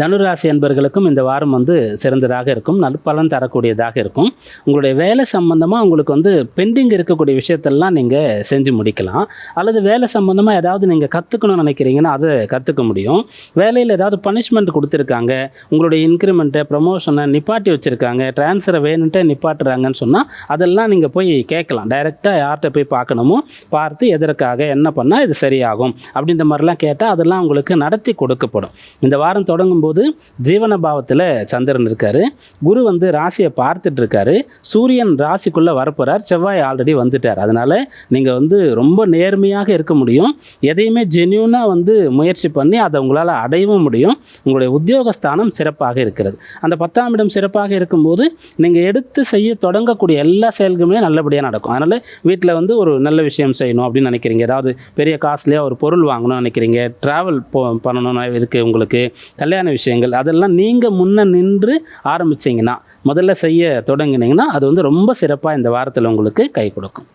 தனுராசி என்பர்களுக்கும் இந்த வாரம் வந்து சிறந்ததாக இருக்கும். நல்ல பலன் தரக்கூடியதாக இருக்கும். உங்களுடைய வேலை சம்பந்தமாக உங்களுக்கு வந்து பெண்டிங் இருக்கக்கூடிய விஷயத்தெல்லாம் நீங்கள் செஞ்சு முடிக்கலாம். அல்லது வேலை சம்பந்தமாக ஏதாவது நீங்கள் கற்றுக்கணும்னு நினைக்கிறீங்கன்னா அதை கற்றுக்க முடியும். வேலையில் ஏதாவது பனிஷ்மெண்ட் கொடுத்துருக்காங்க. உங்களுடைய இன்க்ரிமெண்ட்டை ப்ரமோஷனை நிப்பாட்டி வச்சுருக்காங்க. ட்ரான்ஸ்ஃபரை வேணுன்ட்டு நிப்பாட்டுறாங்கன்னு சொன்னால் அதெல்லாம் நீங்கள் போய் கேட்கலாம். டைரெக்டாக யார்கிட்ட போய் பார்க்கணுமோ பார்த்து எதற்காக என்ன பண்ணால் இது சரியாகும். அப்படின்ற மாதிரிலாம் கேட்டால் அதெல்லாம் உங்களுக்கு நடத்தி கொடுக்கப்படும். இந்த வாரம் தொடங்கும் போது ஜீவன பாவத்தில் சந்திரன் இருக்காரு. குரு வந்து ராசியை பார்த்துட்டு இருக்காரு சூரியன் ராசிக்குள்ளே வரப்போகிறார் செவ்வாய் ஆல்ரெடி வந்துட்டார். அதனால் நீங்கள் வந்து ரொம்ப நேர்மையாக இருக்க முடியும். எதையுமே ஜென்யூனாக வந்து முயற்சி பண்ணி அதை உங்களால் அடையவும் முடியும். உங்களுடைய உத்தியோகஸ்தானம் சிறப்பாக இருக்கிறது. அந்த பத்தாம் இடம் சிறப்பாக இருக்கும்போது நீங்கள் எடுத்து செய்ய தொடங்கக்கூடிய எல்லா செயல்களுமே நல்லபடியாக நடக்கும். அதனால் வீட்டில் வந்து ஒரு நல்ல விஷயம் செய்யணும் அப்படின்னு நினைக்கிறீங்க. ஏதாவது பெரிய காஸ்ட்லியாக ஒரு பொருள் வாங்கணும்னு நினைக்கிறீங்க. ட்ராவல் போ பண்ணணும்னு இருக்குது உங்களுக்கு. கல்யாண விஷயங்கள் அதெல்லாம் நீங்கள் முன்ன நின்று ஆரம்பிச்சிங்கன்னா முதல்ல செய்ய தொடங்கினீங்கன்னா அது வந்து ரொம்ப சிறப்பாக இந்த வாரத்தில் உங்களுக்கு கை கொடுக்கும்.